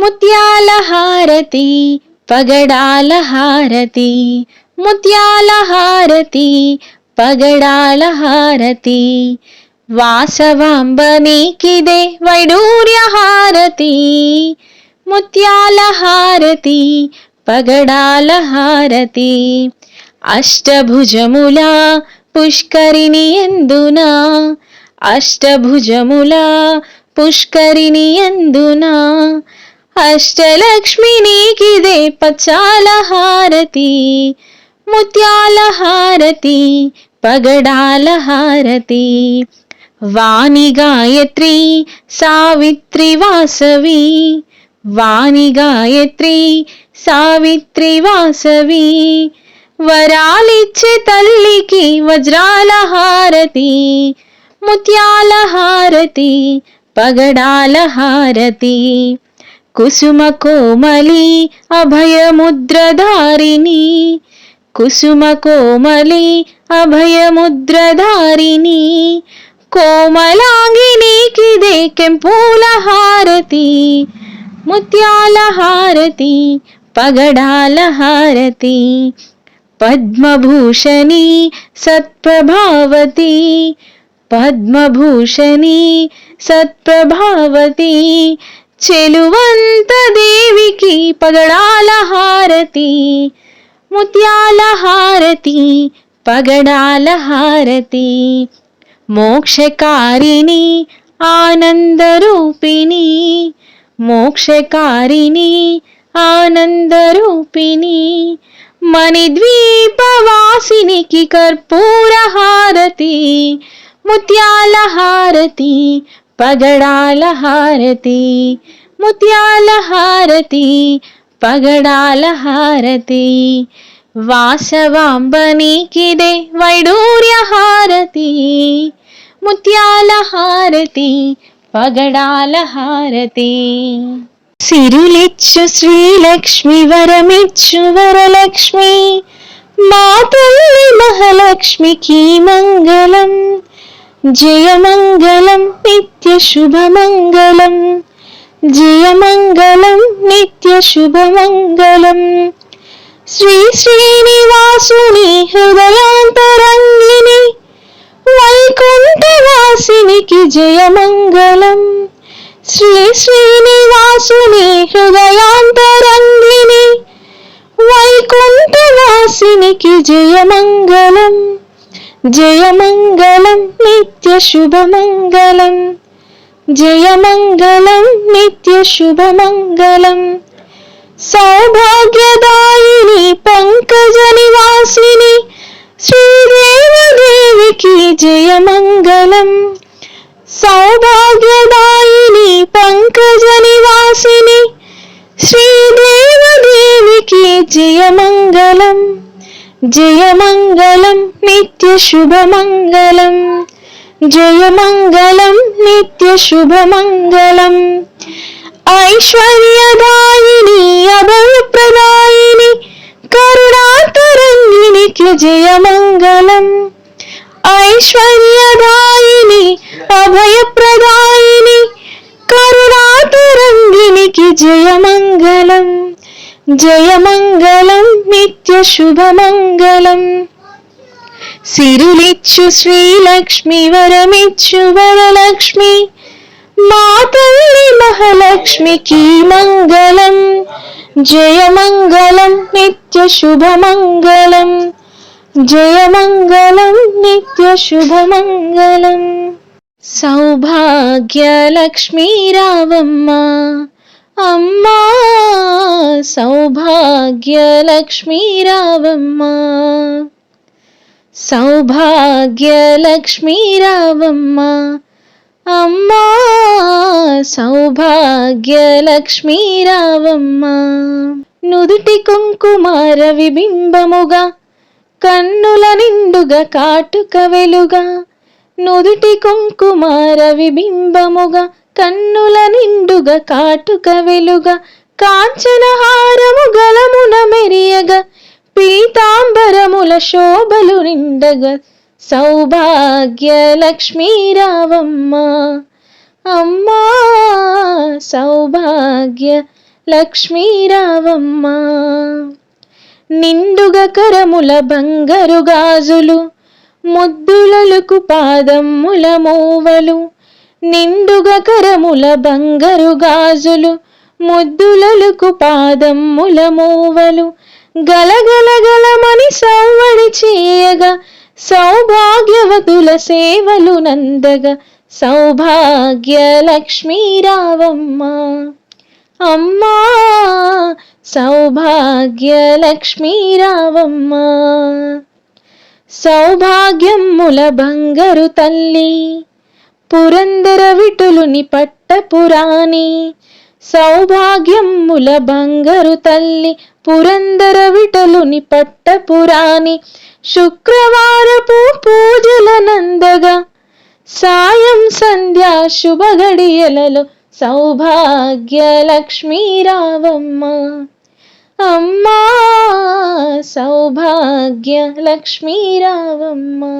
ముత్యాల హారతి పగడాల హారతి ముత్యాల హారతి పగడాల హారతి వాసవాంబ నీకిదే వైడూర్య హారతి ముత్యాల హారతి పగడాల హారతి అష్టభుజముల పుష్కరిణి ఎందున? అష్టభుజముల పుష్కరిణి ఎందునా? అష్టలక్ష్మి నీకిదే పచ్చాల హారతి ముత్యాల హారతి పగడాల హారతి వాణి గాయత్రి సావిత్రి వాసవి వాణి గాయత్రి సావిత్రి వాసవి వరాలిచ్చే తల్లికి వజ్రాల హారతి ముత్యాల హారతి పగడాల హారతి कुसुमकोमली अभयमुद्रधारिणी। कुसुमकोमली अभयमुद्रधारिणी। कोमलाङ्गिनी किदे किम्पूलहारति मुद्याल हारति पगडालहारति। पद्मभूषणि सत्प्रभावती। पद्मभूषणी सत्प्रभावती। పద్మభూషణి సత్ప్రభావతి పద్మభూషణి సత్ప్రభావతి చెలువంత దేవికి పగడాల హారతి ముత్యాల హారతి పగడాల హారతి మోక్షకారిణి ఆనందరూపిణి మోక్షకారిణి ఆనందరూపిణి మణిద్వీపవాసినికి కర్పూర హారతి पगडाल हारती मुत्याल हारती पगडाल हारती ವಾಸವಾಂಬನಿಕಿದೆ ವೈಡೂರ್ಯ ಹಾರತಿ ಮುತ್ಯಾಲ ಹಾರತಿ ಪಗಡಾಲ ಹಾರತಿ ಸಿರುಲಿಚ್ಚು ಶ್ರೀಲಕ್ಷ್ಮಿ ವರಮಿಚ್ಚು ವರಲಕ್ಷ್ಮಿ ಮಾತಲ್ಲಿ ಮಹಾಲಕ್ಷ್ಮಿ ಕೀ ಮಂಗಲಂ జయమంగళం నిత్య శుభమంగళం జయమంగళం నిత్య శుభమంగళం శ్రీ శ్రీనివాసుని హృదయాంతరంగిని వైకుంఠవాసినికి జయమంగళం శ్రీ శ్రీనివాసుని హృదయాంతరంగిని వైకుంఠవాసినికి జయమంగళం ജയമംഗളം നിത്യശുഭമംഗളം ജയമംഗളം നിത്യശുഭമംഗളം സൗഭാഗ്യദായിനി പങ്കജനിവാസിനി ശ്രീദേവദേവിക്ക് ജയമംഗളം സൗഭാഗ്യദായിനി പങ്കജനിവാസിനി ശ്രീദേവദേവിക്ക് ജയമംഗളം ജയമംഗലം നിത്യശുഭമംഗലം. ജയമംഗലം നിത്യശുഭമംഗലം. ഐശ്വര്യദായിനി അഭവപ്രദായിനി കരുണാതരംഗിനിക്ക് ജയമംഗലം. ഐശ്വര്യദായിനി അഭയപ്രദായിനി കരുണാതരംഗിനിക്ക് ജയമംഗലം. జయమంగళం నిత్య శుభమంగళం. సిరులిచ్చు శ్రీలక్ష్మి వరమిచ్చు వరలక్ష్మి. మా తల్లి మహాలక్ష్మికి మంగళం. జయమంగళం నిత్య శుభమంగళం. జయమంగళం నిత్య శుభమంగళం. సౌభాగ్యలక్ష్మీ రావమ్మ అమ్మా సౌభాగ్యలక్ష్మీ రావమ్మ సౌభాగ్యలక్ష్మీ రావమ్మ అమ్మా సౌభాగ్యలక్ష్మీ రావమ్మ నుదుటి కుంకుమార విబింబముగా కన్నుల నిండుగా కాటుక వెలుగా నుదుటి కుంకుమార విబింబముగా కన్నుల నిండుగా కాటుక వెలుగా కాంచన హారము గలమున మెరియగ పీతాంబరముల శోభలు నిండగ సౌభాగ్య లక్ష్మీరావమ్మ అమ్మా సౌభాగ్య లక్ష్మీరావమ్మ నిండుగ కరముల బంగారు గాజులు ముద్దులలకు పాదమ్ముల మూవలు నిండుగా కరముల బంగరు గాజులు ముద్దులలకు పాదమ్ముల మూవలు. గలగలగలమని సవ్వడి చేయగా సౌభాగ్యవతుల సేవలు నందగా. సౌభాగ్య లక్ష్మీరావమ్మ అమ్మా సౌభాగ్య లక్ష్మీరావమ్మ సౌభాగ్యం సౌభాగ్యముల బంగరు తల్లి పురందర విటులుని పట్టపురాణి సౌభాగ్యముల బంగరు తల్లి పురందర విటలుని పట్టపురాణి శుక్రవారపు పూజల నందగా సాయం సంధ్యా శుభ గడియలలో సౌభాగ్య లక్ష్మీ రావమ్మ. అమ్మా సౌభాగ్య లక్ష్మీ రావమ్మ.